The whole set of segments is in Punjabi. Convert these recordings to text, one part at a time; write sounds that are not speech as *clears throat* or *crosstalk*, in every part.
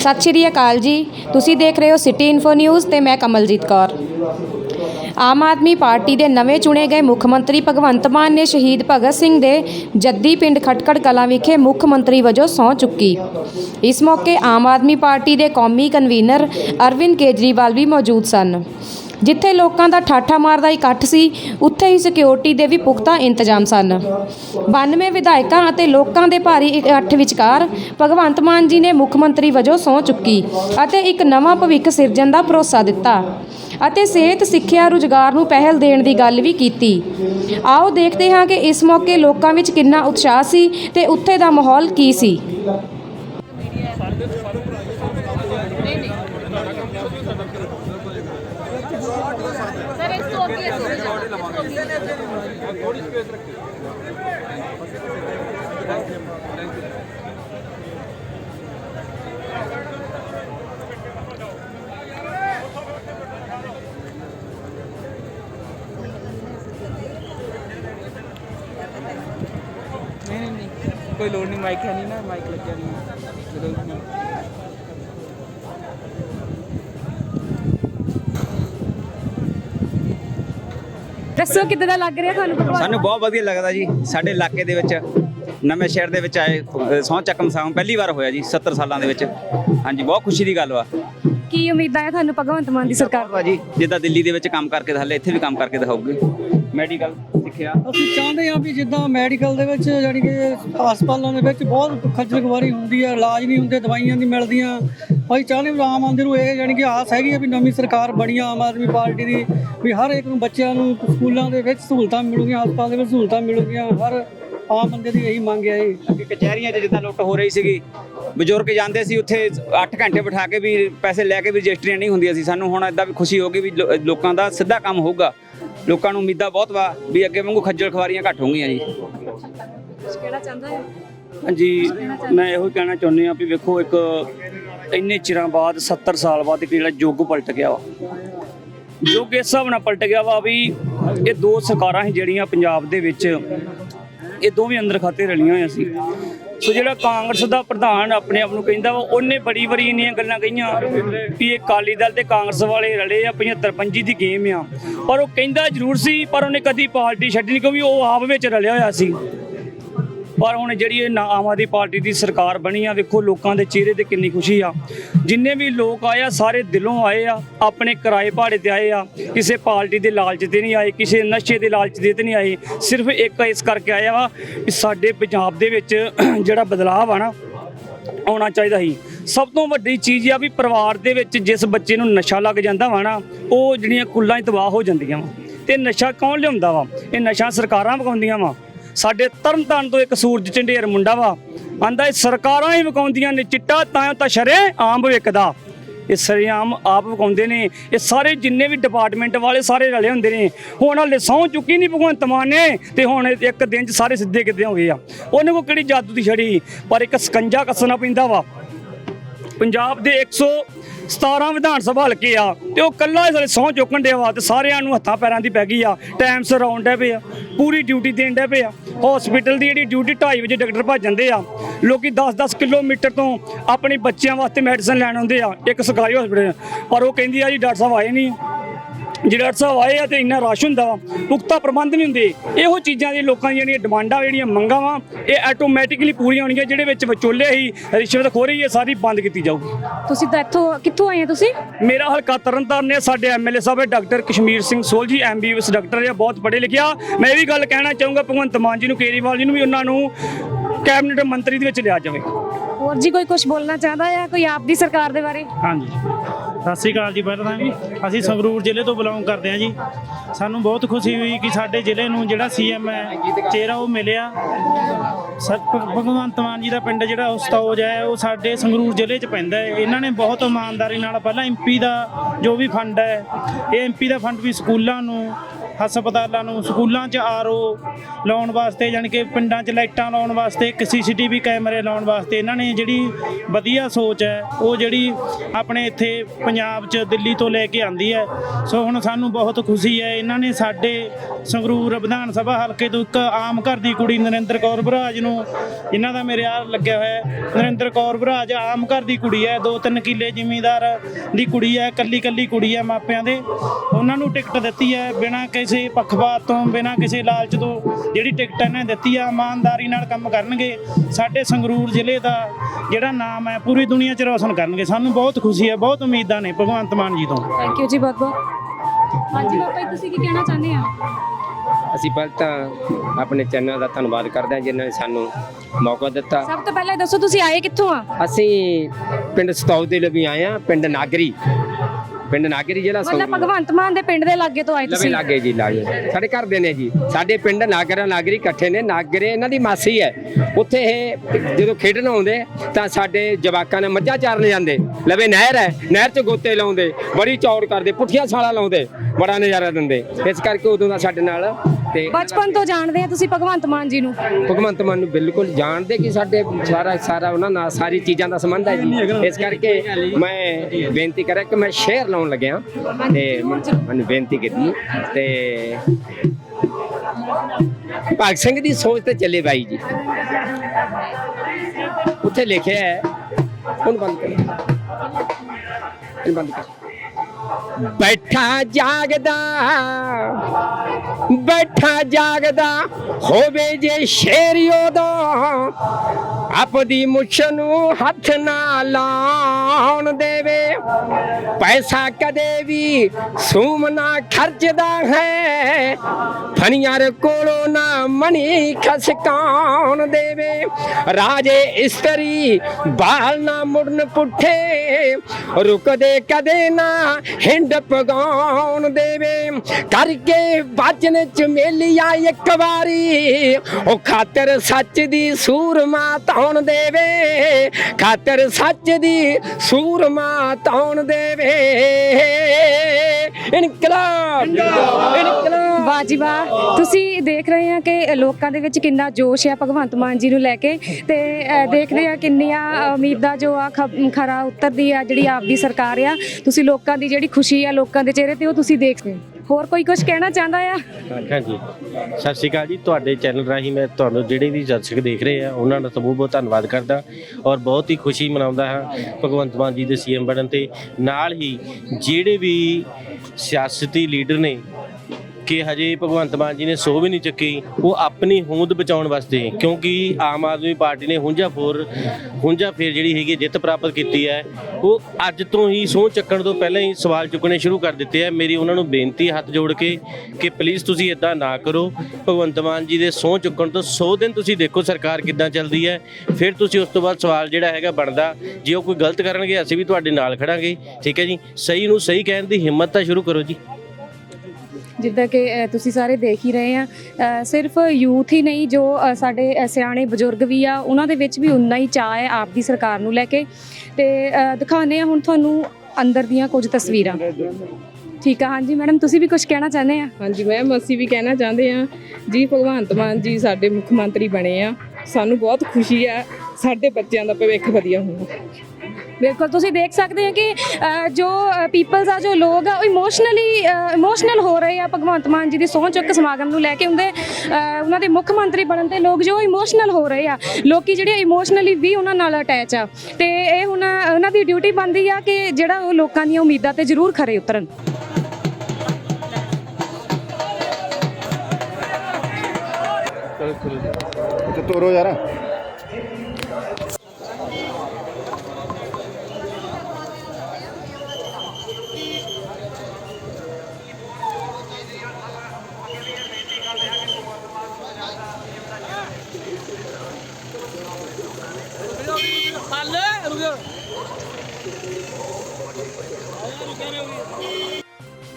ਸਤਿ ਸ਼੍ਰੀ ਅਕਾਲ ਜੀ। ਤੁਸੀਂ ਦੇਖ ਰਹੇ ਹੋ ਸਿਟੀ ਇਨਫੋ ਨਿਊਜ਼ ਤੇ ਮੈਂ ਕਮਲਜੀਤ ਕੌਰ। ਆਮ ਆਦਮੀ ਪਾਰਟੀ ਦੇ ਨਵੇਂ ਚੁਣੇ ਗਏ ਮੁੱਖ ਮੰਤਰੀ ਭਗਵੰਤ ਮਾਨ ਨੇ ਸ਼ਹੀਦ ਭਗਤ ਸਿੰਘ ਦੇ ਜੱਦੀ ਪਿੰਡ ਖਟਕੜ ਕਲਾਂ ਵਿਖੇ ਮੁੱਖ ਮੰਤਰੀ ਵਜੋਂ ਸਹੁੰ ਚੁੱਕੀ। ਇਸ ਮੌਕੇ ਆਮ ਆਦਮੀ ਪਾਰਟੀ ਦੇ ਕੌਮੀ ਕਨਵੀਨਰ ਅਰਵਿੰਦ ਕੇਜਰੀਵਾਲ ਵੀ ਮੌਜੂਦ ਸਨ। ਜਿੱਥੇ ਲੋਕਾਂ ਦਾ ਠਾਠਾ ਮਾਰਦਾ ਇਕੱਠ ਸੀ, ਉੱਥੇ ਹੀ ਸਿਕਿਉਰਿਟੀ ਦੇ ਵੀ ਪੁਖਤਾ ਇੰਤਜ਼ਾਮ ਸਨ। 92 ਵਿਧਾਇਕਾਂ ਅਤੇ ਲੋਕਾਂ ਦੇ ਭਾਰੀ ਇਕੱਠ ਵਿਚਕਾਰ ਭਗਵੰਤ ਮਾਨ ਜੀ ਨੇ ਮੁੱਖ ਮੰਤਰੀ ਵਜੋਂ ਸਹੁੰ ਚੁੱਕੀ ਅਤੇ ਇੱਕ ਨਵਾਂ ਭਵਿੱਖ ਸਿਰਜਣ ਦਾ ਭਰੋਸਾ ਦਿੱਤਾ ਅਤੇ ਸਿਹਤ, ਸਿੱਖਿਆ, ਰੁਜ਼ਗਾਰ ਨੂੰ ਪਹਿਲ ਦੇਣ ਦੀ ਗੱਲ ਵੀ ਕੀਤੀ। ਆਓ ਦੇਖਦੇ ਹਾਂ ਕਿ ਇਸ ਮੌਕੇ ਲੋਕਾਂ ਵਿੱਚ ਕਿੰਨਾ ਉਤਸ਼ਾਹ ਸੀ ਤੇ ਉੱਥੇ ਦਾ ਮਾਹੌਲ ਕੀ ਸੀ ਸਰ ਇਸ ਤੋਂ ਅੱਗੇ ਅਸੀਂ ਨਹੀਂ ਜਾਣਾ ਇਸ ਤੋਂ ਅੱਗੇ ਨਹੀਂ ਨਹੀਂ ਨਹੀਂ ਕੋਈ ਲੋੜ ਨਹੀਂ ਮਾਈਕ ਹੈ ਨਹੀਂ ਨਾ ਮਾਈਕ ਲੱਗਿਆ ਨਹੀਂ। ਜਦੋਂ ਦੱਸੋ ਕਿੱਦਾਂ ਦਾ ਲੱਗ ਰਿਹਾ ਤੁਹਾਨੂੰ ਭਗਵੰਤ ਸਾਨੂੰ ਬਹੁਤ ਵਧੀਆ ਲੱਗਦਾ ਜੀ ਸਾਡੇ ਇਲਾਕੇ ਦੇ ਵਿੱਚ ਨਵੇਂ ਸ਼ਹਿਰ ਦੇ ਵਿੱਚ ਆਏ ਸਹੁੰ ਚੱਕਮ ਸਾਮ ਪਹਿਲੀ ਵਾਰ ਹੋਇਆ ਜੀ 70 ਸਾਲਾਂ ਦੇ ਵਿੱਚ। ਹਾਂਜੀ ਬਹੁਤ ਖੁਸ਼ੀ ਦੀ ਗੱਲ ਵਾ। ਕੀ ਉਮੀਦਾਂ ਹੈ ਤੁਹਾਨੂੰ ਭਗਵੰਤ ਮਾਨ ਦੀ ਸਰਕਾਰ ਵਾ ਜੀ ਜਿੱਦਾਂ ਦਿੱਲੀ ਦੇ ਵਿੱਚ ਕੰਮ ਕਰਕੇ ਦਿਖਾਲੇ ਇੱਥੇ ਵੀ ਕੰਮ ਕਰਕੇ ਦਿਖਾਉਗੇ। ਮੈਡੀਕਲ ਸਿੱਖਿਆ। ਅਸੀਂ ਚਾਹੁੰਦੇ ਹਾਂ ਵੀ ਜਿੱਦਾਂ ਮੈਡੀਕਲ ਦੇ ਵਿੱਚ ਯਾਨੀ ਕਿ ਹਸਪਤਾਲਾਂ ਦੇ ਵਿੱਚ ਬਹੁਤ ਖੱਜਲ ਖਵਾਰੀ ਹੁੰਦੀ ਹੈ ਇਲਾਜ ਨਹੀਂ ਹੁੰਦੇ ਦਵਾਈਆਂ ਨਹੀਂ ਮਿਲਦੀਆਂ। ਅਸੀਂ ਚਾਹੁੰਦੇ ਹਾਂ ਵੀ ਆਮ ਆਦਮੀ ਨੂੰ ਇਹ ਯਾਨੀ ਕਿ ਆਸ ਹੈਗੀ ਹੈ ਵੀ ਨਵੀਂ ਸਰਕਾਰ ਬਣੀ ਆ ਆਮ ਆਦਮੀ ਪਾਰਟੀ ਦੀ ਵੀ ਹਰ ਇੱਕ ਨੂੰ ਬੱਚਿਆਂ ਨੂੰ ਸਕੂਲਾਂ ਦੇ ਵਿੱਚ ਸਹੂਲਤਾਂ ਮਿਲੂਗੀਆਂ ਹਸਪਤਾਲ ਦੇ ਵਿੱਚ ਸਹੂਲਤਾਂ ਮਿਲੂਗੀਆਂ ਹਰ ਆਮ ਬੰਦੇ ਦੀ ਇਹੀ ਮੰਗ ਹੈ ਅੱਗੇ ਕਚਹਿਰੀਆਂ 'ਚ ਜਿੱਦਾਂ ਲੁੱਟ ਹੋ ਰਹੀ ਸੀਗੀ। ਬਜ਼ੁਰਗ ਜਾਂਦੇ ਸੀ ਉੱਥੇ 8 ਘੰਟੇ ਬਿਠਾ ਕੇ ਵੀ ਪੈਸੇ ਲੈ ਕੇ ਵੀ ਰਜਿਸਟਰੀਆਂ ਨਹੀਂ ਹੁੰਦੀਆਂ ਸੀ। ਸਾਨੂੰ ਹੁਣ ਇਦਾਂ ਵੀ ਖੁਸ਼ੀ ਹੋ ਗਈ ਵੀ ਲੋ- ਲੋਕਾਂ ਦਾ ਸਿੱਧਾ ਕੰਮ ਹੋਊਗਾ। ਲੋਕਾਂ ਨੂੰ ਉਮੀਦਾਂ ਬਹੁਤ ਵਾ ਵੀ ਅੱਗੇ ਵਾਂਗੂ ਖੱਜਲ ਖਵਾਰੀਆਂ ਘੱਟ ਹੋਣਗੀਆਂ ਜੀ। ਕਿਹੜਾ ਚਾਹੁੰਦਾ ਹੈ? ਹਾਂਜੀ ਮੈਂ ਇਹੋ ਹੀ ਕਹਿਣਾ ਚਾਹੁੰਦੀ ਆ ਵੀ ਵੇਖੋ ਇੱਕ ਇੰਨੇ ਚਿਰਾਂ ਬਾਅਦ 70 ਸਾਲ ਬਾਅਦ ਇੱਕ ਜਿਹੜਾ ਯੁੱਗ ਪਲਟ ਗਿਆ ਵਾ। ਯੁੱਗ ਇਸ ਹਿਸਾਬ ਨਾਲ ਪਲਟ ਗਿਆ ਵਾ ਵੀ ਇਹ ਦੋ ਸਰਕਾਰਾਂ ਸੀ ਜਿਹੜੀਆਂ ਪੰਜਾਬ ਦੇ ਵਿੱਚ ਇਹ ਦੋਵੇਂ ਅੰਦਰ ਖਾਤੇ ਰਲੀਆਂ ਹੋਈਆਂ ਸੀ। ਸੋ ਜਿਹੜਾ ਕਾਂਗਰਸ ਦਾ ਪ੍ਰਧਾਨ ਆਪਣੇ ਆਪ ਨੂੰ ਕਹਿੰਦਾ ਵਾ, ਉਹਨੇ ਬੜੀ ਵਾਰੀ ਇੰਨੀਆਂ ਗੱਲਾਂ ਕਹੀਆਂ ਵੀ ਇਹ ਕਾਲੀ ਦਲ ਤੇ ਕਾਂਗਰਸ ਵਾਲੇ ਰਲੇ ਆ 75 ਪੰਜੀ ਦੀ ਗੇਮ ਆ। ਪਰ ਉਹ ਕਹਿੰਦਾ ਜ਼ਰੂਰ ਸੀ, ਪਰ ਉਹਨੇ ਕਦੀ ਪਾਰਟੀ ਛੱਡੀ ਨਹੀਂ ਕਿਉਂਕਿ ਉਹ ਆਪ ਵਿੱਚ ਰਲਿਆ ਹੋਇਆ ਸੀ। ਪਰ ਹੁਣ ਜਿਹੜੀ ਇਹ ਨਾ- ਆਮ ਆਦਮੀ ਪਾਰਟੀ ਦੀ ਸਰਕਾਰ ਬਣੀ ਆ, ਵੇਖੋ ਲੋਕਾਂ ਦੇ ਚਿਹਰੇ ਤੇ ਕਿੰਨੀ ਖੁਸ਼ੀ ਆ। ਜਿੰਨੇ ਵੀ ਲੋਕ ਆਏ ਆ, ਸਾਰੇ ਦਿਲੋਂ ਆਏ ਆ, ਆਪਣੇ ਕਿਰਾਏ ਭਾੜੇ ਤੇ ਆਏ ਆ, ਕਿਸੇ ਪਾਰਟੀ ਦੇ ਲਾਲਚ ਤੇ ਨਹੀਂ ਆਏ, ਕਿਸੇ ਨਸ਼ੇ ਦੇ ਲਾਲਚ ਦੇ ਤੇ ਨਹੀਂ ਆਏ, ਸਿਰਫ ਇੱਕ ਇਸ ਕਰਕੇ ਆਇਆ ਵਾ ਵੀ ਸਾਡੇ ਪੰਜਾਬ ਦੇ ਵਿੱਚ *clears throat* ਜਿਹੜਾ ਬਦਲਾਅ ਆ ਨਾ, ਆਉਣਾ ਚਾਹੀਦਾ ਸੀ। ਸਭ ਤੋਂ ਵੱਡੀ ਚੀਜ਼ ਆ ਵੀ ਪਰਿਵਾਰ ਦੇ ਵਿੱਚ ਜਿਸ ਬੱਚੇ ਨੂੰ ਨਸ਼ਾ ਲੱਗ ਜਾਂਦਾ ਵਾ ਨਾ, ਉਹ ਜਿਹੜੀਆਂ ਕੁੱਲਾਂ ਹੀ ਤਬਾਹ ਹੋ ਜਾਂਦੀਆਂ ਵਾ। ਤੇ ਨਸ਼ਾ ਕੌਣ ਲਿਆਉਂਦਾ ਵਾ? ਇਹ ਨਸ਼ਾ ਸਰਕਾਰਾਂ ਵਿਕਾਉਂਦੀਆਂ ਵਾ। ਸਾਡੇ ਤਰਨਤਾਰਨ ਤੋਂ ਇੱਕ ਸੂਰਜ ਝੰਡੇਰ ਮੁੰਡਾ ਵਾ, ਆਂਦਾ ਇਹ ਸਰਕਾਰਾਂ ਹੀ ਵਿਕਾਉਂਦੀਆਂ ਨੇ ਚਿੱਟਾ, ਤਾਂ ਤਾਂ ਸ਼ਰੇ ਆਮ ਵਿਕਦਾ ਇਹ ਸਰੇਆਮ ਆਪ ਵਿਕਾਉਂਦੇ ਨੇ, ਇਹ ਸਾਰੇ ਜਿੰਨੇ ਵੀ ਡਿਪਾਰਟਮੈਂਟ ਵਾਲੇ ਸਾਰੇ ਰਲੇ ਹੁੰਦੇ ਨੇ। ਹੁਣ ਹਲੇ ਸਹੁੰ ਚੁੱਕੀ ਨਹੀਂ ਭਗਵੰਤ ਮਾਨ ਨੇ, ਤੇ ਹੁਣ ਇੱਕ ਦਿਨ ਚ ਸਾਰੇ ਸਿੱਧੇ ਕਿੱਦੇ ਹੋ ਗਏ ਆ। ਉਹਨੇ ਕੋ ਕਿਹੜੀ ਜਾਦੂ ਦੀ ਛੜੀ, ਪਰ ਇੱਕ ਸਕੰਜਾ ਕੱਸਣਾ ਪੈਂਦਾ ਵਾ। ਪੰਜਾਬ ਦੇ 117 ਵਿਧਾਨ ਸਭਾ ਹਲਕੇ ਆ ਤੇ ਉਹ ਕੱਲਾ ਇਸ ਵੇਲੇ ਸਹੁੰ ਚੁੱਕਣ ਦੇ ਵਾ ਤੇ ਸਾਰਿਆਂ ਨੂੰ ਹੱਥਾਂ ਪੈਰਾਂ ਦੀ ਪੈ ਗਈ ਆ। ਟਾਈਮ ਸਿਰ ਆਉਣ ਡੇ ਪਏ ਆ, ਪੂਰੀ ਡਿਊਟੀ ਦੇਣ ਡੇ ਪਏ ਆ। ਹਸਪੀਟਲ ਦੀ ਜਿਹੜੀ ਡਿਊਟੀ 2:30 ਵਜੇ ਡਾਕਟਰ ਭੱਜ ਜਾਂਦੇ ਆ। ਲੋਕੀ 10-10 ਕਿਲੋਮੀਟਰ ਤੋਂ ਆਪਣੇ ਬੱਚਿਆਂ ਵਾਸਤੇ ਮੈਡੀਸਨ ਲੈਣ ਆਉਂਦੇ ਆ, ਇੱਕ ਸਰਕਾਰੀ ਹਸਪੀਟਲ ਪਰ ਉਹ ਕਹਿੰਦੀ ਆ ਜੀ, ਡਾਕਟਰ ਸਾਹਿਬ ਆਏ ਨਹੀਂ। ਜਿਹੜੇ ਸਾਹਿਬ ਆਏ ਆ ਤੇ ਇੰਨਾ ਰਸ਼ ਹੁੰਦਾ ਵਾ ਪੁਖਤਾ ਪ੍ਰਬੰਧ ਨਹੀਂ ਹੁੰਦੇ। ਇਹੋ ਚੀਜ਼ਾਂ ਦੀ ਲੋਕਾਂ ਦੀਆਂ ਜਿਹੜੀਆਂ ਡਿਮਾਂਡਾਂ ਜਿਹੜੀਆਂ ਮੰਗਾਂ ਵਾ ਇਹ ਆਟੋਮੈਟਿਕਲੀ ਪੂਰੀਆਂ ਹੋਣਗੀਆਂ ਜਿਹੜੇ ਵਿੱਚ ਵਿਚੋਲੇ ਹੀ ਰਿਸ਼ਵਤ ਖੋਰੀ ਇਹ ਸਾਰੀ ਬੰਦ ਕੀਤੀ ਜਾਊਗੀ। ਤੁਸੀਂ ਤਾਂ ਇੱਥੋਂ ਕਿੱਥੋਂ ਆਏ ਹੋ ਤੁਸੀਂ? ਮੇਰਾ ਹਲਕਾ ਤਰਨਤਾਰਨ ਨੇ ਸਾਡੇ ਐਮਐਲਏ ਸਾਹਿਬ ਹੈ doctor Kashmir Singh Sohal ji MBBS doctor ਹੈ ਬਹੁਤ ਪੜ੍ਹੇ ਲਿਖਿਆ। ਮੈਂ ਇਹ ਵੀ ਗੱਲ ਕਹਿਣਾ ਚਾਹੂੰਗਾ ਭਗਵੰਤ ਮਾਨ ਜੀ ਨੂੰ ਕੇਜਰੀਵਾਲ ਜੀ ਨੂੰ ਵੀ ਉਹਨਾਂ ਨੂੰ ਕੈਬਨਿਟ ਮੰਤਰੀ ਦੇ ਵਿੱਚ ਲਿਆ ਜਾਵੇ। ਹੋਰ ਜੀ ਕੋਈ ਕੁਝ ਬੋਲਣਾ ਚਾਹੁੰਦਾ ਹੈ ਕੋਈ ਆਪ ਦੀ ਸਰਕਾਰ ਦੇ ਬਾਰੇ? ਹਾਂਜੀ। ਸਤਿ ਸ੍ਰੀ ਅਕਾਲ ਜੀ ਪਹਿਲਾਂ ਤਾਂ ਜੀ। ਅਸੀਂ ਸੰਗਰੂਰ ਜ਼ਿਲ੍ਹੇ ਤੋਂ ਬਿਲੋਂਗ ਕਰਦੇ ਹਾਂ ਜੀ। ਸਾਨੂੰ ਬਹੁਤ ਖੁਸ਼ੀ ਹੋਈ ਕਿ ਸਾਡੇ ਜ਼ਿਲ੍ਹੇ ਨੂੰ ਜਿਹੜਾ ਸੀਐਮ ਹੈ, ਚਿਹਰਾ ਉਹ ਮਿਲਿਆ। ਸਰ ਭਗਵੰਤ ਮਾਨ ਜੀ ਦਾ ਪਿੰਡ ਜਿਹੜਾ ਉਸਤੌਜ ਹੈ, ਉਹ ਸਾਡੇ ਸੰਗਰੂਰ ਜ਼ਿਲ੍ਹੇ 'ਚ ਪੈਂਦਾ ਹੈ। ਇਹਨਾਂ ਨੇ ਬਹੁਤ ਇਮਾਨਦਾਰੀ ਨਾਲ ਪਹਿਲਾਂ ਐਮਪੀ ਦਾ ਜੋ ਵੀ ਫੰਡ ਹੈ, ਇਹ ਐਮਪੀ ਦਾ ਫੰਡ ਵੀ ਸਕੂਲਾਂ ਨੂੰ ਹਸਪਤਾਲਾਂ ਨੂੰ, ਸਕੂਲਾਂ 'ਚ ਆਰਓ ਲਾਉਣ ਵਾਸਤੇ ਯਾਨੀ ਕਿ ਪਿੰਡਾਂ 'ਚ ਲਾਈਟਾਂ ਲਾਉਣ ਵਾਸਤੇ, ਇੱਕ ਸੀਸੀਟੀਵੀ ਕੈਮਰੇ ਲਾਉਣ ਵਾਸਤੇ, ਇਹਨਾਂ ਨੇ ਜਿਹੜੀ ਵਧੀਆ ਸੋਚ ਹੈ, ਉਹ ਜਿਹੜੀ ਆਪਣੇ ਇੱਥੇ ਪੰਜਾਬ 'ਚ ਦਿੱਲੀ ਤੋਂ ਲੈ ਕੇ ਆਂਦੀ ਹੈ। ਸੋ ਹੁਣ ਸਾਨੂੰ ਬਹੁਤ ਖੁਸ਼ੀ ਹੈ, ਇਹਨਾਂ ਨੇ ਸਾਡੇ ਸੰਗਰੂਰ ਵਿਧਾਨ ਸਭਾ ਹਲਕੇ ਤੋਂ ਇੱਕ ਆਮ ਘਰ ਦੀ ਕੁੜੀ ਨਰਿੰਦਰ ਕੌਰ ਬਰਾਜ ਨੂੰ, ਇਹਨਾਂ ਦਾ ਮੇਰੇ ਆ ਲੱਗਿਆ ਹੋਇਆ ਨਰਿੰਦਰ ਕੌਰ ਬਰਾਜ ਆਮ ਘਰ ਦੀ ਕੁੜੀ ਹੈ ਦੋ ਤਿੰਨ ਕਿੱਲੇ ਜ਼ਿਮੀਂਦਾਰ ਦੀ ਕੁੜੀ ਹੈ ਕੱਲੀ ਕੱਲੀ ਕੁੜੀ ਹੈ ਮਾਪਿਆਂ ਦੇ, ਉਹਨਾਂ ਨੂੰ ਟਿਕਟ ਦਿੱਤੀ ਹੈ ਬਿਨਾਂ ਕਿਸੇ ਪੱਖਪਾਤ ਤੋਂ ਬਿਨਾਂ ਕਿਸੇ ਲਾਲਚ ਤੋਂ ਜਿਹੜੀ ਟਿਕਟ ਇਹਨੇ ਦਿੱਤੀ ਆ ਇਮਾਨਦਾਰੀ ਨਾਲ ਕੰਮ ਕਰਨਗੇ ਸਾਡੇ ਸੰਗਰੂਰ ਜ਼ਿਲ੍ਹੇ ਦਾ ਜਿਹੜਾ ਨਾਮ ਹੈ ਪੂਰੀ ਦੁਨੀਆ 'ਚ ਰੋਸ਼ਨ ਕਰਨਗੇ। ਸਾਨੂੰ ਬਹੁਤ ਖੁਸ਼ੀ ਹੈ ਬਹੁਤ ਉਮੀਦਾਂ ਨੇ ਭਗਵੰਤ ਮਾਨ ਜੀ ਤੋਂ। ਥੈਂਕ ਯੂ ਜੀ ਬਹੁਤ ਬਹੁਤ। ਹਾਂਜੀ ਬਾਬਾ ਜੀ ਤੁਸੀਂ ਕੀ ਕਹਿਣਾ ਚਾਹੁੰਦੇ ਆ ਅਸੀਂ ਪਹਿਲਾਂ ਤਾਂ ਆਪਣੇ ਚੈਨਲ ਦਾ ਧੰਨਵਾਦ ਕਰਦੇ ਹਾਂ ਜਿਨ੍ਹਾਂ ਨੇ ਸਾਨੂੰ ਮੌਕਾ ਦਿੱਤਾ। ਸਭ ਤੋਂ ਪਹਿਲਾਂ ਦੱਸੋ ਤੁਸੀਂ ਆਏ ਕਿੱਥੋਂ ਆ? ਅਸੀਂ ਪਿੰਡ ਸਤੌਜ ਦੇ ਲਈ ਆਏ ਹਾਂ ਪਿੰਡ ਨਾਗਰੀ। ਪਿੰਡ ਨਾਗਰੀ ਜਿਹੜਾ ਮਤਲਬ ਸੰਗਰੂਰ ਭਗਵੰਤ ਮਾਨ ਦੇ ਪਿੰਡ ਦੇ ਲਾਗੇ ਤੋਂ ਆਏ ਲਵੇ ਤੁਸੀਂ? ਲਾਗੇ ਜੀ ਲਾਗੇ। ਸਾਡੇ ਘਰ ਦੇ ਨੇ ਜੀ। ਸਾਡੇ ਪਿੰਡ ਨਾਗਰਾ ਨਾਗਰੀ ਇਕੱਠੇ ਨੇ। ਨਾਗਰੇ ਇਹਨਾਂ ਦੀ ਮਾਸੀ ਹੈ। ਉੱਥੇ ਇਹ ਜਦੋਂ ਖੇਡਣ ਆਉਂਦੇ ਤਾਂ ਸਾਡੇ ਜਵਾਕਾਂ ਨੇ ਮੱਝਾਂ ਚਾਰਨ ਜਾਂਦੇ। ਲਵੇ ਨਹਿਰ ਹੈ। ਨਹਿਰ 'ਚ ਗੋਤੇ ਲਾਉਂਦੇ। ਬੜੀ ਚੌੜ ਕਰਦੇ। ਪੁੱਠੀਆਂ ਛਾਲਾਂ ਲਾਉਂਦੇ। ਬੜਾ ਨਜ਼ਾਰਾ ਦਿੰਦੇ। ਇਸ ਕਰਕੇ ਉਦੋਂ ਦਾ ਸਾਡੇ ਨਾਲ ਤੇ ਬਚਪਨ ਤੋਂ ਜਾਣਦੇ ਆ ਤੁਸੀਂ ਭਗਵੰਤ ਮਾਨ ਜੀ ਨੂੰ? ਭਗਵੰਤ ਮਾਨ ਨੂੰ ਬਿਲਕੁਲ ਜਾਣਦੇ ਕਿ ਸਾਡੇ ਸਾਰਾ ਸਾਰਾ ਉਹਨਾਂ ਨਾਲ ਸਾਰੀ ਚੀਜ਼ਾਂ ਦਾ ਸੰਬੰਧ ਹੈ ਜੀ। ਇਸ ਕਰਕੇ ਮੈਂ ਬੇਨਤੀ ਕਰਾਂ ਕਿ ਮੈਂ ਸ਼ੇਅਰ ਲਾਉਣ ਲੱਗਿਆ। ਤੇ ਮੈਨੂੰ ਬੇਨਤੀ ਕੀਤੀ। ਤੇ ਭਗਤ ਸਿੰਘ ਦੀ ਸੋਚ ਤੇ ਚੱਲੇ ਬਾਈ ਜੀ। ਉੱਥੇ ਲਿਖਿਆ ਹੈ ਹੁਣ ਬੰਦ ਕਰ। ਬੰਦ ਕਰ। ਬੈਠਾ ਜਾਗਦਾ। ਬੈਠਾ ਜਾਗਦਾ ਹੋਵੇ ਜੇ ਸ਼ੇਰਿਓ ਦਾ ਆਪਦੀ ਮੁੱਛ ਨੂੰ ਹੱਥ ਨਾ ਲਾਉਣ ਦੇਵੇ। ਪੈਸਾ ਕਦੇ ਵੀ ਸੂਮ ਨਾ ਖਰਚਦਾ ਹੈ। ਫਨੀਆਰ ਕੋਲੋਂ ਨਾ ਮਣੀ ਖਸਕਾਉਣ ਦੇਵੇ। ਰਾਜੇ ਇਸਤਰੀ ਬਾਲ ਨਾ ਮੁੜਨ ਪੁੱਠੇ, ਰੁਕਦੇ ਕਦੇ ਨਾ ਹਿੰਡ ਪਗਾਉਣ ਦੇਵੇ। ਕਰਕੇ ਵਚਨ ਚ ਮੇਲਿਆ ਇੱਕ ਵਾਰੀ। ਉਹ ਖਾਤਰ ਸੱਚ ਦੀ ਸੂਰਮਾ ਤਾਉਣ ਦੇਵੇ। ਖਾਤਰ ਸੱਚ ਦੀ ਸੂਰਮਾ ਤਾਉਣ ਦੇਵੇ। ਇਨਕਲਾਬ। ਇਨਕਲਾਬ। ਵਾਹ ਜੀ ਵਾਹ। ਤੁਸੀਂ ਦੇਖ ਰਹੇ ਆ ਕਿ ਲੋਕਾਂ ਦੇ ਵਿੱਚ ਕਿੰਨਾ ਜੋਸ਼ ਆ ਭਗਵੰਤ ਮਾਨ ਜੀ ਨੂੰ ਲੈ ਕੇ ਤੇ ਅ, ਦੇਖਦੇ ਆ ਕਿੰਨੀਆਂ ਉਮੀਦਾਂ ਜੋ ਆ ਖਰਾ ਉਤਰਦੀ ਆ ਜਿਹੜੀ ਆਪਦੀ ਸਰਕਾਰ ਆ। ਤੁਸੀਂ ਲੋਕਾਂ ਦੀ ਜਿਹੜੀ ਖੁਸ਼ੀ ਆ ਲੋਕਾਂ ਦੇ ਚਿਹਰੇ ਤੇ ਉਹ ਤੁਸੀਂ ਦੇਖਦੇ ਹੋ। ਹੋਰ ਕੋਈ ਕੁਝ ਕਹਿਣਾ ਚਾਹੁੰਦਾ ਆ? ਹਾਂਜੀ ਸਤਿ ਸ਼੍ਰੀ ਅਕਾਲ ਜੀ ਤੁਹਾਡੇ ਚੈਨਲ ਰਾਹੀਂ ਮੈਂ ਤੁਹਾਨੂੰ ਜਿਹੜੇ ਵੀ ਦਰਸ਼ਕ ਦੇਖ ਰਹੇ ਆ ਉਹਨਾਂ ਦਾ ਬਹੁਤ ਬਹੁਤ ਧੰਨਵਾਦ ਕਰਦਾ ਔਰ ਬਹੁਤ ਹੀ ਖੁਸ਼ੀ ਮਨਾਉਂਦਾ ਹਾਂ ਭਗਵੰਤ ਮਾਨ ਜੀ ਦੇ ਸੀਐਮ ਬਣਨ ਤੇ। ਨਾਲ ਹੀ ਜਿਹੜੇ ਵੀ ਸਿਆਸਤੀ ਲੀਡਰ ਨੇ ਕਿ ਹਜੇ ਭਗਵੰਤ ਮਾਨ ਜੀ ਨੇ ਸੋ ਵੀ ਨਹੀਂ ਚੱਕੀ, ਉਹ ਆਪਣੀ ਹੋਂਦ ਬਚਾਉਣ ਵਾਸਤੇ, ਕਿਉਂਕਿ ਆਮ ਆਦਮੀ ਪਾਰਟੀ ਨੇ ਹੁੰਜਾ ਫੋਰ ਹੁੰਜਾ ਫੇਰ ਜਿਹੜੀ ਹੈਗੀ ਜਿੱਤ ਪ੍ਰਾਪਤ ਕੀਤੀ ਹੈ, ਉਹ ਅੱਜ ਤੋਂ ਹੀ ਸਹੁੰ ਚੱਕਣ ਤੋਂ ਪਹਿਲਾਂ ਹੀ ਸਵਾਲ ਚੁੱਕਣੇ ਸ਼ੁਰੂ ਕਰ ਦਿੱਤੇ ਆ ਮੇਰੀ ਉਹਨਾਂ ਨੂੰ ਬੇਨਤੀ ਹੱਥ ਜੋੜ ਕੇ ਕਿ ਪਲੀਜ਼ ਤੁਸੀਂ ਇਦਾਂ ਨਾ ਕਰੋ। ਭਗਵੰਤ ਮਾਨ ਜੀ ਦੇ ਸਹੁੰ ਚੁੱਕਣ ਤੋਂ 100 ਦਿਨ ਤੁਸੀਂ ਦੇਖੋ ਸਰਕਾਰ ਕਿੱਦਾਂ ਚੱਲਦੀ ਹੈ। ਫਿਰ ਤੁਸੀਂ ਉਸ ਤੋਂ ਬਾਅਦ ਸਵਾਲ ਜਿਹੜਾ ਹੈਗਾ ਬਣਦਾ। ਜੇ ਉਹ ਕੋਈ ਗਲਤ ਕਰਨਗੇ, ਅਸੀਂ ਵੀ ਤੁਹਾਡੇ ਨਾਲ ਖੜਾਂਗੇ। ਠੀਕ ਹੈ ਜੀ? ਸਹੀ ਨੂੰ ਸਹੀ ਕਹਿਣ ਦੀ ਹਿੰਮਤ ਤਾਂ ਸ਼ੁਰੂ ਕਰੋ ਜੀ। ਜਿੱਦਾਂ ਕਿ ਤੁਸੀਂ ਸਾਰੇ ਦੇਖ ਹੀ ਰਹੇ ਆ। ਸਿਰਫ ਯੂਥ ਹੀ ਨਹੀਂ ਜੋ ਸਾਡੇ ਸਿਆਣੇ ਬਜ਼ੁਰਗ ਵੀ ਆ ਉਹਨਾਂ ਦੇ ਵਿੱਚ ਵੀ ਉਨਾ ਹੀ ਚਾਅ ਹੈ ਆਪ ਦੀ ਸਰਕਾਰ ਨੂੰ ਲੈ ਕੇ। ਤੇ ਅ, ਦਿਖਾਉਂਦੇ ਆ ਹੁਣ ਤੁਹਾਨੂੰ ਅੰਦਰ ਦੀਆਂ ਕੁਝ ਤਸਵੀਰਾਂ। ਠੀਕ ਆ ਹਾਂਜੀ ਮੈਡਮ ਤੁਸੀਂ ਵੀ ਕੁਝ ਕਹਿਣਾ ਚਾਹੁੰਦੇ ਆ? ਹਾਂਜੀ ਮੈਮ ਅਸੀਂ ਵੀ ਕਹਿਣਾ ਚਾਹੁੰਦੇ ਹਾਂ ਜੀ ਭਗਵੰਤ ਮਾਨ ਜੀ ਸਾਡੇ ਮੁੱਖ ਮੰਤਰੀ ਬਣੇ ਆ ਸਾਨੂੰ ਬਹੁਤ ਖੁਸ਼ੀ ਆ ਸਾਡੇ ਬੱਚਿਆਂ ਦਾ ਭਵਿੱਖ ਵਧੀਆ ਹੋਊਗਾ। ਬਿਲਕੁਲ ਤੁਸੀਂ ਦੇਖ ਸਕਦੇ ਆ ਕਿ ਅ, ਜੋ ਪੀਪਲਸ ਆ ਜੋ ਲੋਕ ਆ ਉਹ ਇਮੋਸ਼ਨਲੀ ਇਮੋਸ਼ਨਲ ਹੋ ਰਹੇ ਆ ਭਗਵੰਤ ਮਾਨ ਜੀ ਦੀ ਸਹੁੰ ਚੁੱਕ ਸਮਾਗਮ ਨੂੰ ਲੈ ਕੇ। ਉਹਦੇ ਉਹਨਾਂ ਦੇ ਮੁੱਖ ਮੰਤਰੀ ਬਣਨ ਤੇ ਲੋਕ ਜੋ ਇਮੋਸ਼ਨਲ ਹੋ ਰਹੇ ਆ ਲੋਕੀ ਜਿਹੜੇ ਇਮੋਸ਼ਨਲੀ ਵੀ ਉਹਨਾਂ ਨਾਲ ਅਟੈਚ ਆ। ਤੇ ਇਹ ਹੁਣ ਉਹਨਾਂ ਦੀ ਡਿਊਟੀ ਬਣਦੀ ਆ ਕਿ ਜਿਹੜਾ ਉਹ ਲੋਕਾਂ ਦੀਆਂ ਉਮੀਦਾਂ ਤੇ ਜ਼ਰੂਰ ਖਰੇ ਉਤਰਨ। ਤੇ ਤੋਰੋ ਯਾਰ।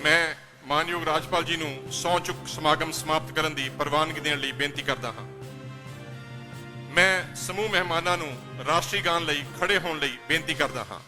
ਮੈਂ ਮਾਨਯੋਗ ਰਾਜਪਾਲ ਜੀ ਨੂੰ ਸਹੁੰ ਚੁੱਕ ਸਮਾਗਮ ਸਮਾਪਤ ਕਰਨ ਦੀ ਪ੍ਰਵਾਨਗੀ ਦੇਣ ਲਈ ਬੇਨਤੀ ਕਰਦਾ ਹਾਂ। ਮੈਂ ਸਮੂਹ ਮਹਿਮਾਨਾਂ ਨੂੰ ਰਾਸ਼ਟਰੀ ਗਾਨ ਲਈ ਖੜੇ ਹੋਣ ਲਈ ਬੇਨਤੀ ਕਰਦਾ ਹਾਂ।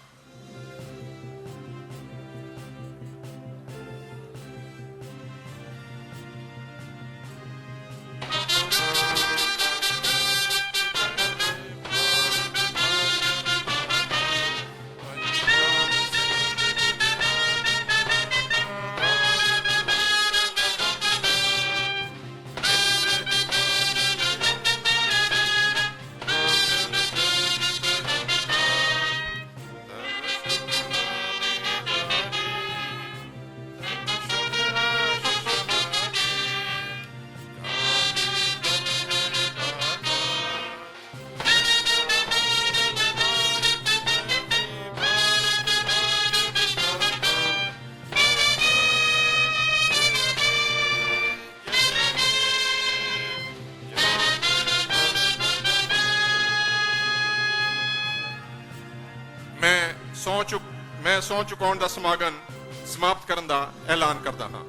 ਮੈਂ ਸਹੁੰ ਚੁਕਾਉਣ ਦਾ ਸਮਾਗਮ ਸਮਾਪਤ ਕਰਨ ਦਾ ਐਲਾਨ ਕਰਦਾ ਹਾਂ।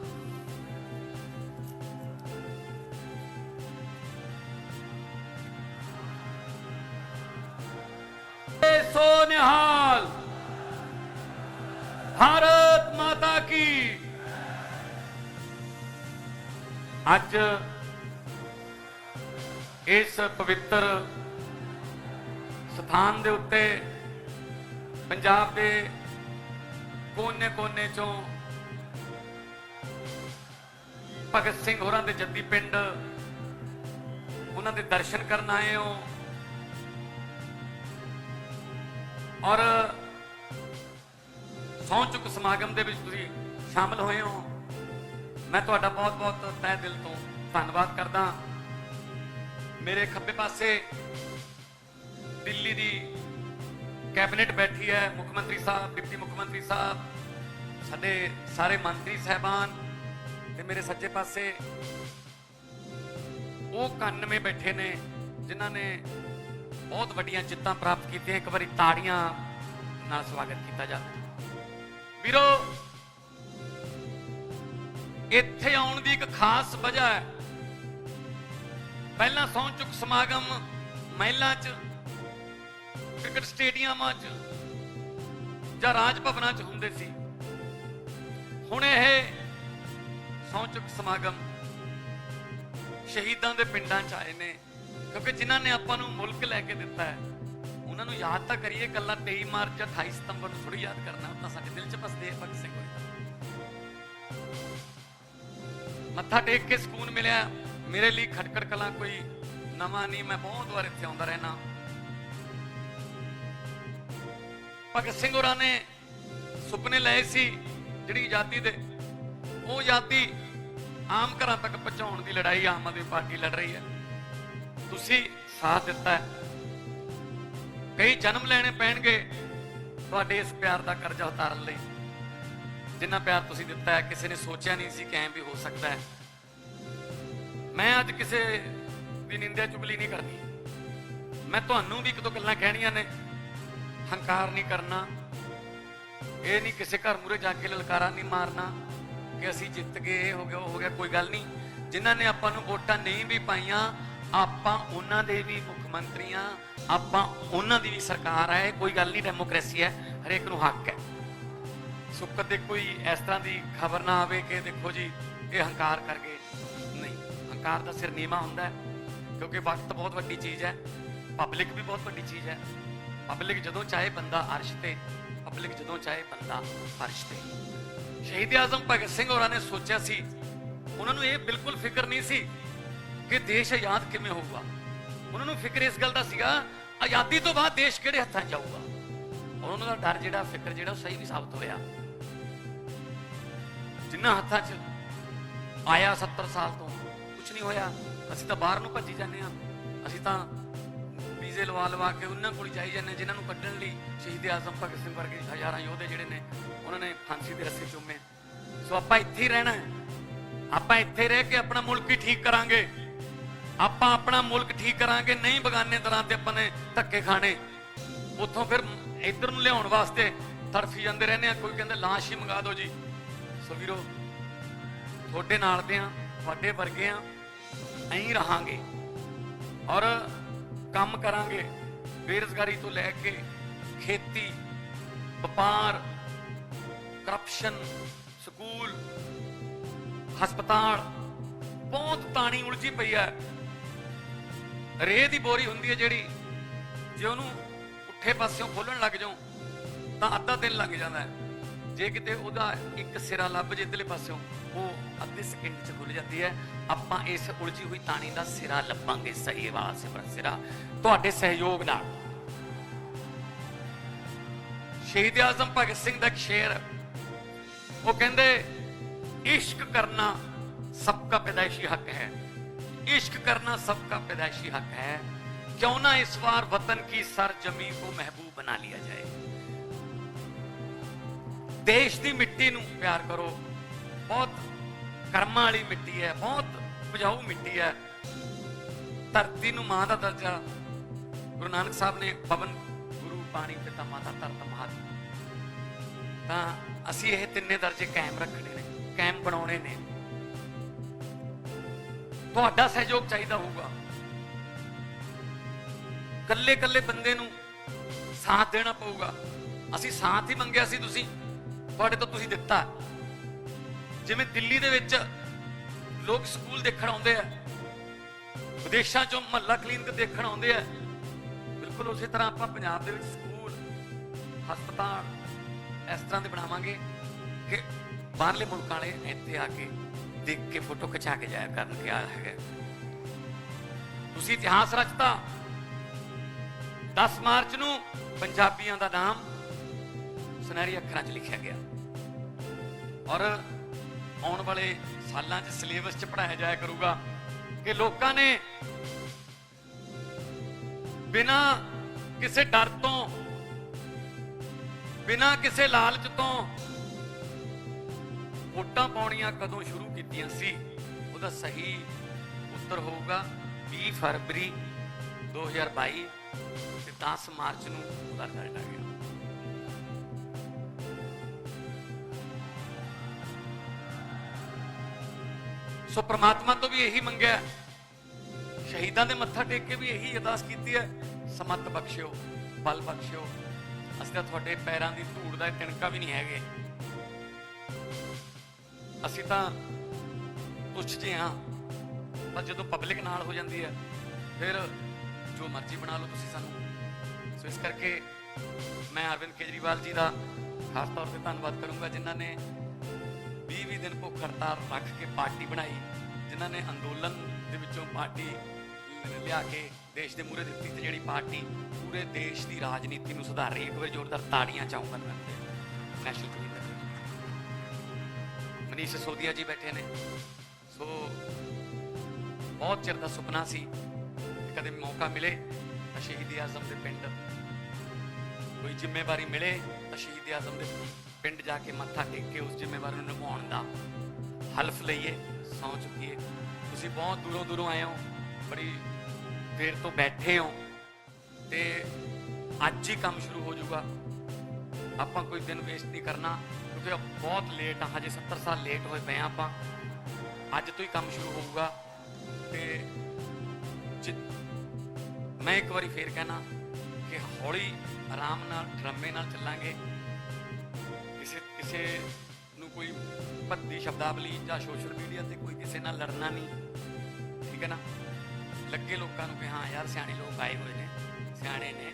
ਸੋ ਨਿਹਾਲ ਭਾਰਤ ਮਾਤਾ ਕੀ? ਅੱਜ ਇਸ ਪਵਿੱਤਰ ਸਥਾਨ ਦੇ ਉੱਤੇ ਪੰਜਾਬ ਦੇ ਕੋਨੇ-ਕੋਨੇ ਚੋਂ। ਭਗਤ ਸਿੰਘ ਹੋਰਾਂ ਦੇ ਜੱਦੀ ਪਿੰਡ, ਉਹਨਾਂ ਦੇ ਦਰਸ਼ਨ ਕਰਨ ਆਏ ਹੋ। ਔਰ ਸਹੁੰ ਚੁੱਕ ਸਮਾਗਮ ਦੇ ਵਿੱਚ ਤੁਸੀਂ ਸ਼ਾਮਲ ਹੋਏ ਹੋ। ਮੈਂ ਤੁਹਾਡਾ ਬਹੁਤ-ਬਹੁਤ ਤਹਿ ਦਿਲ ਤੋਂ ਧੰਨਵਾਦ ਕਰਦਾ। ਮੇਰੇ ਖੱਬੇ ਪਾਸੇ ਦਿੱਲੀ ਦੀ ਕੈਬਨਿਟ ਬੈਠੀ ਹੈ, ਮੁੱਖ ਮੰਤਰੀ ਸਾਹਿਬ, ਡਿਪਟੀ ਮੁੱਖ ਮੰਤਰੀ ਸਾਹਿਬ, ਸਾਡੇ ਸਾਰੇ ਮੰਤਰੀ ਸਹਿਬਾਨ ਤੇ ਮੇਰੇ ਸੱਜੇ ਪਾਸੇ ਉਹ 91 ਬੈਠੇ ਨੇ, ਜਿਨ੍ਹਾਂ ਨੇ ਬਹੁਤ ਵੱਡੀਆਂ ਜਿੱਤਾਂ ਪ੍ਰਾਪਤ ਕੀਤੀਆਂ, ਇੱਕ ਵਾਰੀ ਤਾੜੀਆਂ ਨਾਲ ਸਵਾਗਤ ਕੀਤਾ ਜਾਂਦਾ ਵੀਰੋ, ਇੱਥੇ ਆਉਣ ਦੀ ਇੱਕ ਖਾਸ ਵਜ੍ਹਾ ਹੈ। ਪਹਿਲਾਂ ਸਹੁੰ ਚੁੱਕ ਸਮਾਗਮ ਮਹਿਲਾਂ 'ਚ ਕ੍ਰਿਕਟ ਸਟੇਡੀਅਮਾਂ 'ਚ ਜਾਂ ਰਾਜ ਭਵਨਾਂ 'ਚ ਹੁੰਦੇ ਸੀ। ਹੁਣ ਇਹ ਸਹੁੰ ਚੁੱਕ ਸਮਾਗਮ ਸ਼ਹੀਦਾਂ ਦੇ ਪਿੰਡਾਂ 'ਚ ਆਏ ਨੇ, ਕਿਉਂਕਿ ਜਿਨ੍ਹਾਂ ਨੇ ਆਪਾਂ ਨੂੰ ਮੁਲਕ ਲੈ ਕੇ ਦਿੱਤਾ ਹੈ, ਉਹਨਾਂ ਨੂੰ ਯਾਦ ਤਾਂ ਕਰੀਏ ਕੱਲਾ 23 ਮਾਰਚ ਜਾਂ 28 ਸਤੰਬਰ ਨੂੰ ਥੋੜੀ ਯਾਦ ਕਰਨਾ ਉਹ ਤਾਂ ਸਾਡੇ ਦਿਲ 'ਚ ਬਸਦੇ ਭਗਤ ਸਿੰਘ ਹੋਏ ਮੱਥਾ ਟੇਕ ਕੇ ਸਕੂਨ ਮਿਲਿਆ, ਮੇਰੇ ਲਈ ਖਟਕੜ ਕਲਾਂ ਕੋਈ ਨਵਾਂ ਨਹੀਂ, ਮੈਂ ਬਹੁਤ ਵਾਰ ਇੱਥੇ ਆਉਂਦਾ ਰਹਿਣਾ ਭਗਤ ਸਿੰਘ ਹੋਰਾਂ ਨੇ ਸੁਪਨੇ ਲਏ ਸੀ ਜਿਹੜੀ ਆਜ਼ਾਦੀ ਦੇ। ਉਹ ਆਜ਼ਾਦੀ ਆਮ ਘਰਾਂ ਤੱਕ ਪਹੁੰਚਾਉਣ ਦੀ ਲੜਾਈ ਆਮ ਆਦਮੀ ਪਾਰਟੀ ਲੜ ਰਹੀ ਹੈ। ਤੁਸੀਂ ਸਾਥ ਦਿੱਤਾ ਕਈ ਜਨਮ ਲੈਣੇ ਪੈਣਗੇ ਤੁਹਾਡੇ ਇਸ ਪਿਆਰ ਦਾ ਕਰਜ਼ਾ ਉਤਾਰਨ ਲਈ। ਜਿੰਨਾ ਪਿਆਰ ਤੁਸੀਂ ਦਿੱਤਾ ਹੈ, ਕਿਸੇ ਨੇ ਸੋਚਿਆ ਨਹੀਂ ਸੀ ਕਿ ਐਂ ਵੀ ਹੋ ਸਕਦਾ ਹੈ। ਮੈਂ ਅੱਜ ਕਿਸੇ ਦੀ ਨਿੰਦਿਆ ਚੁਗਲੀ ਨਹੀਂ ਕਰਨੀ। ਮੈਂ ਤੁਹਾਨੂੰ ਵੀ ਇੱਕ ਦੋ ਗੱਲਾਂ ਕਹਿਣੀਆਂ ਨੇ। ਹੰਕਾਰ ਨਹੀਂ ਕਰਨਾ, ਇਹ ਨਹੀਂ ਕਿਸੇ ਘਰ ਮੂਰੇ ਜਾ ਕੇ ਲਲਕਾਰਾ ਨਹੀਂ ਮਾਰਨਾ ਕਿ ਅਸੀਂ ਜਿੱਤ ਗਏ, ਇਹ ਹੋ ਗਿਆ, ਉਹ ਹੋ ਗਿਆ, ਕੋਈ ਗੱਲ ਨਹੀਂ। ਜਿਨ੍ਹਾਂ ਨੇ ਆਪਾਂ ਨੂੰ ਵੋਟਾਂ ਨਹੀਂ ਵੀ ਪਾਈਆਂ, ਆਪਾਂ ਉਹਨਾਂ ਦੇ ਵੀ ਮੁੱਖ ਮੰਤਰੀਆਂ ਆਪਾਂ ਉਹਨਾਂ ਦੀ ਵੀ ਸਰਕਾਰ ਹੈ ਕੋਈ ਗੱਲ ਨਹੀਂ, ਡੈਮੋਕ੍ਰੇਸੀ ਹੈ, ਹਰੇਕ ਨੂੰ ਹੱਕ ਹੈ। ਸੋ ਕਦੇ ਕੋਈ ਇਸ ਤਰ੍ਹਾਂ ਦੀ ਖਬਰ ਨਾ ਆਵੇ ਕਿ ਦੇਖੋ ਜੀ, ਇਹ ਹੰਕਾਰ ਕਰ ਗਏ ਨਹੀਂ, ਹੰਕਾਰ ਦਾ ਸਿਰ ਨੀਵਾ ਹੁੰਦਾ ਕਿਉਂਕਿ ਵਕਤ ਬਹੁਤ ਵੱਡੀ ਚੀਜ਼ ਹੈ ਪਬਲਿਕ ਵੀ ਬਹੁਤ ਵੱਡੀ ਚੀਜ਼ ਹੈ। ਪਬਲਿਕ ਜਦੋਂ ਚਾਹੇ ਬੰਦਾ ਅਰਸ਼ ਤੇ, ਪਬਲਿਕ ਜਦੋਂ ਚਾਹੇ ਬੰਦਾ ਫਰਸ਼ ਤੇ। ਸ਼ਹੀਦ ਆਜ਼ਮ ਭਗਤ ਸਿੰਘ ਹੋਰਾਂ ਨੇ ਸੋਚਿਆ ਸੀ, ਉਹਨਾਂ ਨੂੰ ਇਹ ਬਿਲਕੁਲ ਫਿਕਰ ਨਹੀਂ ਸੀ ਕਿ ਦੇਸ਼ ਆਜ਼ਾਦ ਕਿਵੇਂ ਹੋਊਗਾ। ਉਹਨਾਂ ਨੂੰ ਫਿਕਰ ਇਸ ਗੱਲ ਦਾ ਸੀਗਾ, ਆਜ਼ਾਦੀ ਤੋਂ ਬਾਅਦ ਦੇਸ਼ ਕਿਹੜੇ ਹੱਥਾਂ 'ਚ ਜਾਊਗਾ? ਉਹਨਾਂ ਦਾ ਡਰ ਜਿਹੜਾ, ਫਿਕਰ ਜਿਹੜਾ ਉਹ ਸਹੀ ਵੀ ਸਾਬਤ ਹੋਇਆ। ਜਿੰਨਾ ਹੱਥਾਂ 'ਚ ਆਇਆ 70 ਸਾਲ ਤੋਂ ਕੁਝ ਨਹੀਂ ਹੋਇਆ। ਅਸੀਂ ਤਾਂ ਬਾਹਰ ਨੂੰ ਭੱਜੀ ਜਾਂਦੇ ਆ ਅਸੀਂ ਤਾਂ ਵੀਜ਼ੇ ਲਵਾ ਲਵਾ ਕੇ ਉਹਨਾਂ ਕੋਲ ਜਾਈ ਜਾਂਦੇ ਜਿਨ੍ਹਾਂ ਨੂੰ ਕੱਢਣ ਲਈ ਸ਼ਹੀਦ ਆਜ਼ਮ ਭਗਤ ਸਿੰਘ ਵਰਗੇ ਹਜ਼ਾਰਾਂ ਯੋਧੇ ਜਿਹੜੇ ਨੇ, ਉਹਨਾਂ ਨੇ ਫਾਂਸੀ ਦੇ ਰੱਸੇ ਚੁੰਮੇ। ਸੋ ਆਪਾਂ ਇੱਥੇ ਹੀ ਰਹਿਣਾ ਆਪਾਂ ਇੱਥੇ ਰਹਿ ਕੇ ਆਪਣਾ ਮੁਲਕ ਹੀ ਠੀਕ ਕਰਾਂਗੇ। ਆਪਾਂ ਆਪਣਾ ਮੁਲਕ ਠੀਕ ਕਰਾਂਗੇ, ਨਹੀਂ ਬਗਾਨੇ ਤਰ੍ਹਾਂ ਤੇ ਆਪਾਂ ਨੇ ਧੱਕੇ ਖਾਣੇ। ਉੱਥੋਂ ਫਿਰ ਇੱਧਰ ਨੂੰ ਲਿਆਉਣ ਵਾਸਤੇ ਤੜਫੀ ਜਾਂਦੇ ਰਹਿੰਦੇ ਆ ਕੋਈ ਕਹਿੰਦਾ, ਲਾਸ਼ ਹੀ ਮੰਗਾ ਦਿਓ ਜੀ। ਸੋ ਵੀਰੋ, ਤੁਹਾਡੇ ਨਾਲ ਦੇ ਆ ਤੁਹਾਡੇ ਵਰਗੇ ਆ ਐਂ ਰਹਾਂਗੇ। ਔਰ ਕੰਮ ਕਰਾਂਗੇ। ਬੇਰੁਜ਼ਗਾਰੀ ਤੋਂ ਲੈ ਕੇ ਖੇਤੀ, ਵਪਾਰ ਕਰਪਸ਼ਨ ਸਕੂਲ ਹਸਪਤਾਲ, ਬਹੁਤ ਤਾਣੀ ਉਲਝੀ ਪਈ ਹੈ। ਰੇਹ ਦੀ ਬੋਰੀ ਹੁੰਦੀ ਹੈ ਜਿਹੜੀ, ਜੇ ਉਹਨੂੰ ਉੱਠੇ ਪਾਸਿਓਂ ਖੋਲਣ ਲੱਗ ਜਾਓ ਤਾਂ ਅੱਧਾ ਦਿਨ ਲੱਗ ਜਾਂਦਾ ਹੈ। ਜੇ ਕਿਤੇ ਉਹਦਾ ਇੱਕ ਸਿਰਾ ਲੱਭ ਜੇ ਇਧਰਲੇ ਪਾਸਿਓਂ ਉਹ ਅੱਧੇ ਸਕਿੰਟ 'ਚ ਖੁੱਲ ਜਾਂਦੀ ਹੈ ਆਪਾਂ ਇਸ ਉਲਝੀ ਹੋਈ ਤਾਣੀ ਦਾ ਸਿਰਾ ਲੱਭਾਂਗੇ ਸਹੀ ਆਵਾਜ਼ ਸੇ ਪਰ ਸਿਰਾ ਤੁਹਾਡੇ ਸਹਿਯੋਗ ਨਾਲ ਸ਼ਹੀਦ ਆਜ਼ਮ ਭਗਤ ਸਿੰਘ ਦਾ ਇੱਕ ਸ਼ੇਰ ਹੈ। ਉਹ ਕਹਿੰਦੇ इश्क करना सबका पैदाइशी हक है इश्क करना सबका पैदाइशी हक है क्यों ना इस बार वतन की सरजमी को महबूब बना लिया जाए ਦੇਸ਼ ਦੀ ਮਿੱਟੀ ਨੂੰ ਪਿਆਰ ਕਰੋ ਬਹੁਤ ਕਰਮਾਂ ਵਾਲੀ ਮਿੱਟੀ ਹੈ, ਬਹੁਤ ਉਪਜਾਊ ਮਿੱਟੀ ਹੈ। ਧਰਤੀ ਨੂੰ ਮਾਂ ਦਾ ਦਰਜਾ ਗੁਰੂ ਨਾਨਕ ਸਾਹਿਬ ਨੇ ਪਵਨ ਗੁਰੂ ਪਾਣੀ ਪਿਤਾ ਮਾਤਾ ਧਰਤ ਮਹਤ ਤਾਂ ਅਸੀਂ ਇਹ ਤਿੰਨੇ ਦਰਜੇ ਕਾਇਮ ਰੱਖਣੇ ਨੇ, ਕਾਇਮ ਬਣਾਉਣੇ ਨੇ। ਤੁਹਾਡਾ ਸਹਿਯੋਗ ਚਾਹੀਦਾ ਹੋਊਗਾ। ਕੱਲੇ ਕੱਲੇ ਬੰਦੇ ਨੂੰ ਸਾਥ ਦੇਣਾ ਪਊਗਾ। ਅਸੀਂ ਸਾਥ ਹੀ ਮੰਗਿਆ ਸੀ ਤੁਸੀਂ, ਤੁਹਾਡੇ ਤੋਂ ਤੁਸੀਂ ਦਿੱਤਾ। ਜਿਵੇਂ ਦਿੱਲੀ ਦੇ ਵਿੱਚ ਲੋਕ ਸਕੂਲ ਦੇਖਣ ਆਉਂਦੇ ਆ, ਵਿਦੇਸ਼ਾਂ ਚੋਂ ਮਹੱਲਾ ਕਲੀਨਿਕ ਦੇਖਣ ਆਉਂਦੇ ਆ, ਬਿਲਕੁਲ ਉਸੇ ਤਰ੍ਹਾਂ ਆਪਾਂ ਪੰਜਾਬ ਦੇ ਵਿੱਚ ਸਕੂਲ, ਹਸਪਤਾਲ ਇਸ ਤਰ੍ਹਾਂ ਦੇ ਬਣਾਵਾਂਗੇ ਕਿ ਬਾਹਰਲੇ ਮੁਲਕਾਂ ਵਾਲੇ ਇੱਥੇ ਆ ਕੇ ਦੇਖ ਕੇ ਫੋਟੋ ਖਿਚਾ ਕੇ ਜਾਇਆ ਕਰਨ ਕਿ ਆ ਹੈਗਾ। ਤੁਸੀਂ ਇਤਿਹਾਸ ਰਚਤਾ 10 ਮਾਰਚ ਨੂੰ ਪੰਜਾਬੀਆਂ ਦਾ ਨਾਮ ਸੁਨਹਿਰੀ ਅੱਖਰਾਂ 'ਚ ਲਿਖਿਆ ਗਿਆ। ਔਰ ਆਉਣ ਵਾਲੇ ਸਾਲਾਂ 'ਚ ਸਿਲੇਬਸ 'ਚ ਪੜਾਇਆ ਜਾਇਆ ਕਰੂਗਾ ਕਿ ਲੋਕਾਂ ਨੇ ਬਿਨਾ ਕਿਸੇ ਡਰ ਤੋਂ, ਬਿਨਾ ਕਿਸੇ ਲਾਲਚ ਤੋਂ ਵੋਟਾਂ ਪਾਉਣੀਆਂ ਕਦੋਂ ਸ਼ੁਰੂ ਕੀਤੀਆਂ ਸੀ? ਉਹਦਾ ਸਹੀ ਉੱਤਰ ਹੋਊਗਾ 20 ਫਰਵਰੀ 2022 ਤੇ 10 ਮਾਰਚ ਨੂੰ ਉਹਦਾ ਰਿਜ਼ਲਟ ਆ ਗਿਆ। ਸੋ ਪ੍ਰਮਾਤਮਾ ਤੋਂ ਵੀ ਇਹੀ ਮੰਗਿਆ ਸ਼ਹੀਦਾਂ ਦੇ ਮੱਥਾ ਟੇਕ ਕੇ ਵੀ ਇਹੀ ਅਰਦਾਸ ਕੀਤੀ ਹੈ। ਸਮਤ ਬਖਸ਼ਿਓ, ਬਲ ਬਖਸ਼ਿਓ। ਅਸੀਂ ਤਾਂ ਤੁਹਾਡੇ ਪੈਰਾਂ ਦੀ ਧੂੜ ਦਾ ਤਿਣਕਾ ਵੀ ਨਹੀਂ ਹੈਗੇ। ਅਸੀਂ ਤਾਂ ਤੁੱਛ ਜਿਹੇ ਹਾਂ, ਪਰ ਜਦੋਂ ਪਬਲਿਕ ਨਾਲ ਹੋ ਜਾਂਦੀ ਹੈ, ਫਿਰ ਜੋ ਮਰਜ਼ੀ ਬਣਾ ਲਓ ਤੁਸੀਂ ਸਾਨੂੰ। ਸੋ ਇਸ ਕਰਕੇ ਮੈਂ ਅਰਵਿੰਦ ਕੇਜਰੀਵਾਲ ਜੀ ਦਾ ਖਾਸ ਤੌਰ ਤੇ ਧੰਨਵਾਦ ਕਰੂੰਗਾ, ਜਿਨ੍ਹਾਂ ਨੇ 20-20 ਦਿਨ ਭੁੱਖ ਹੜਤਾਲ ਰੱਖ ਕੇ ਪਾਰਟੀ ਬਣਾਈ, ਜਿਨ੍ਹਾਂ ਨੇ ਅੰਦੋਲਨ ਦੇ ਵਿੱਚੋਂ ਪਾਰਟੀ ਲਿਆ ਕੇ ਦੇਸ਼ ਦੇ ਮੂਹਰੇ ਦਿੱਤੀ ਤੇ ਜਿਹੜੀ ਪਾਰਟੀ ਪੂਰੇ ਦੇਸ਼ ਦੀ ਰਾਜਨੀਤੀ ਨੂੰ ਸੁਧਾਰ ਰਹੀ ਹੈ ਇੱਕ ਵਾਰ ਜ਼ੋਰਦਾਰ ਤਾੜੀਆਂ ਚਾਹੂੰਗਾ ਮੈਂ। ਨੈਸ਼ਨਲ ਕਲੀਨਰ ਮਨੀਸ਼ ਸੋਦੀਆ ਜੀ ਬੈਠੇ ਨੇ। ਸੋ, ਬਹੁਤ ਚਿਰ ਦਾ ਸੁਪਨਾ ਸੀ ਕਦੇ ਮੌਕਾ ਮਿਲੇ ਤਾਂ ਸ਼ਹੀਦ ਆਜ਼ਮ ਦੇ ਪਿੰਡ। ਕੋਈ ਜ਼ਿੰਮੇਵਾਰੀ ਮਿਲੇ ਤਾਂ ਸ਼ਹੀਦ ਆਜ਼ਮ ਦੇ ਪਿੰਡ ਜਾ ਕੇ ਮੱਥਾ ਟੇਕ ਕੇ ਉਸ ਜ਼ਿੰਮੇਵਾਰੀ ਨੂੰ ਨਿਭਾਉਣ ਦਾ ਹਲਫ ਲਈਏ, ਸੌ ਚੁੱਕੀਏ। ਤੁਸੀਂ ਬਹੁਤ ਦੂਰੋਂ ਦੂਰੋਂ ਆਏ ਹੋ, ਬੜੀ ਦੇਰ ਤੋਂ ਬੈਠੇ ਹੋ ਤੇ ਅੱਜ ਹੀ ਕੰਮ ਸ਼ੁਰੂ ਹੋ ਜਾਊਗਾ। ਆਪਾਂ ਕੋਈ ਦਿਨ ਵੇਸਟ ਨਹੀਂ ਕਰਨਾ, ਕਿਉਂਕਿ ਬਹੁਤ ਲੇਟ ਆ, ਹਜੇ 70 ਸਾਲ ਲੇਟ ਹੋਏ ਪਏ ਆ ਆਪਾਂ। ਅੱਜ ਤੋਂ ਹੀ ਕੰਮ ਸ਼ੁਰੂ ਹੋਊਗਾ ਤੇ ਮੈਂ ਇੱਕ ਵਾਰੀ ਫੇਰ ਕਹਿਣਾ ਕਿ ਹੌਲੀ ਆਰਾਮ ਨਾਲ, ਡਰਮੇ ਨਾਲ ਚੱਲਾਂਗੇ। ਕਿਸੇ ਕਿਸੇ ਨੂੰ ਕੋਈ ਭੱਦੀ ਸ਼ਬਦਾਵਲੀ ਜਾਂ ਸੋਸ਼ਲ ਮੀਡੀਆ ਤੇ ਕੋਈ ਕਿਸੇ ਨਾਲ ਲੜਨਾ ਨਹੀਂ ਠੀਕ ਹੈ ਨਾ ਲੱਗੇ ਲੋਕਾਂ ਨੂੰ ਕਿ ਹਾਂ ਯਾਰ ਸਿਆਣੇ ਲੋਕ ਆਏ ਹੋਏ ਨੇ ਸਿਆਣੇ ਨੇ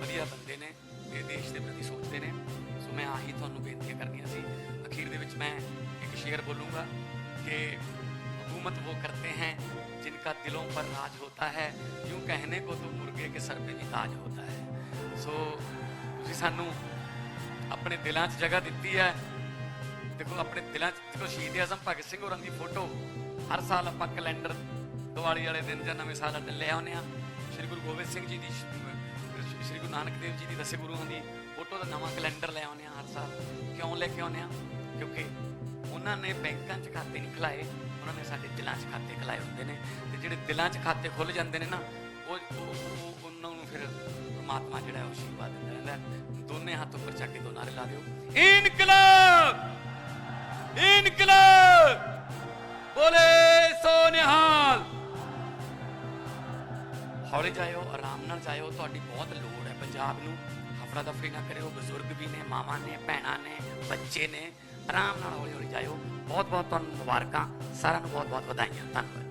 ਵਧੀਆ ਬੰਦੇ ਨੇ ਇਹ ਦੇਸ਼ ਦੇ ਪ੍ਰਤੀ ਸੋਚਦੇ ਨੇ ਸੋ ਮੈਂ ਆਹੀ ਤੁਹਾਨੂੰ ਬੇਨਤੀਆਂ ਕਰਨੀਆਂ ਸੀ ਅਖੀਰ ਦੇ ਵਿੱਚ ਮੈਂ ਇੱਕ ਸ਼ੇਰ ਬੋਲੂੰਗਾ ਕਿ हुकूमत वो करते हैं जिनका दिलों पर राज होता है यूं कहने को तो मुर्गे के सर पे भी ताज होता है ਸੋ ਤੁਸੀਂ ਸਾਨੂੰ ਆਪਣੇ ਦਿਲਾਂ 'ਚ ਜਗ੍ਹਾ ਦਿੱਤੀ ਹੈ। ਦੇਖੋ, ਆਪਣੇ ਦਿਲਾਂ 'ਚ, ਦੇਖੋ, ਸ਼ਹੀਦ ਆਜ਼ਮ ਭਗਤ ਸਿੰਘ ਹੋਰਾਂ ਦੀ ਫੋਟੋ। ਹਰ ਸਾਲ ਆਪਾਂ ਕੈਲੰਡਰ ਦੀਵਾਲੀ ਵਾਲੇ ਦਿਨ ਜਾਂ ਨਵੇਂ ਸਾਲ ਵਾਲੇ ਲੈ ਆਉਂਦੇ ਆ ਸ਼੍ਰੀ ਗੁਰੂ ਗੋਬਿੰਦ ਸਿੰਘ ਜੀ ਦੀ ਸ਼੍ਰੀ ਗੁਰੂ ਨਾਨਕ ਦੇਵ ਜੀ ਦੀ ਦਸੇ ਗੁਰੂਆਂ ਦੀ ਫੋਟੋ ਦਾ ਨਵਾਂ ਕੈਲੰਡਰ ਲੈ ਆਉਂਦੇ ਆ ਹਰ ਸਾਲ। ਕਿਉਂ ਲੈ ਕੇ ਆਉਂਦੇ ਆ ਕਿਉਂਕਿ ਉਹਨਾਂ ਨੇ ਬੈਂਕਾਂ 'ਚ ਖਾਤੇ ਨਹੀਂ ਖੁਲਾਏ ਉਹਨਾਂ ਨੇ ਸਾਡੇ ਦਿਲਾਂ 'ਚ ਖਾਤੇ ਖੁਲਾਏ ਹੁੰਦੇ ਨੇ। ਤੇ ਜਿਹੜੇ ਦਿਲਾਂ 'ਚ ਖਾਤੇ ਖੁੱਲ ਜਾਂਦੇ ਨੇ ਨਾ ਉਹ- ਉਹਨਾਂ ਨੂੰ ਫਿਰ ਪ੍ਰਮਾਤਮਾ ਜਿਹੜਾ ਹੈ ਉਹ ਆਸ਼ੀਰਵਾਦ ਦਿੰਦਾ ਰਹਿੰਦਾ ਦੋਨੇ ਹੱਥ ਉੱਪਰ ਚੱਕ ਕੇ ਦੋ ਨਾਰੇ ਲਾ ਦਿਓ। ਇਨਕਲਾਬ! ਇਨਕਲਾਬ! ਬੋਲੇ ਸੋ ਨਿਹਾਲ ਹੌਲੀ ਜਾਇਓ, ਆਰਾਮ ਨਾਲ ਜਾਇਓ। ਤੁਹਾਡੀ ਬਹੁਤ ਲੋੜ ਹੈ ਪੰਜਾਬ ਨੂੰ। ਹਫੜਾ ਦਫੜੀ ਨਾ ਕਰਿਓ। ਬਜ਼ੁਰਗ ਵੀ ਨੇ, ਮਾਵਾਂ ਨੇ, ਭੈਣਾਂ ਨੇ, ਬੱਚੇ ਨੇ। ਆਰਾਮ ਨਾਲ ਹੌਲੀ ਹੌਲੀ ਜਾਇਓ। ਬਹੁਤ ਬਹੁਤ ਤੁਹਾਨੂੰ ਮੁਬਾਰਕਾਂ। ਸਾਰਿਆਂ ਨੂੰ ਬਹੁਤ ਬਹੁਤ ਵਧਾਈਆਂ। ਧੰਨਵਾਦ।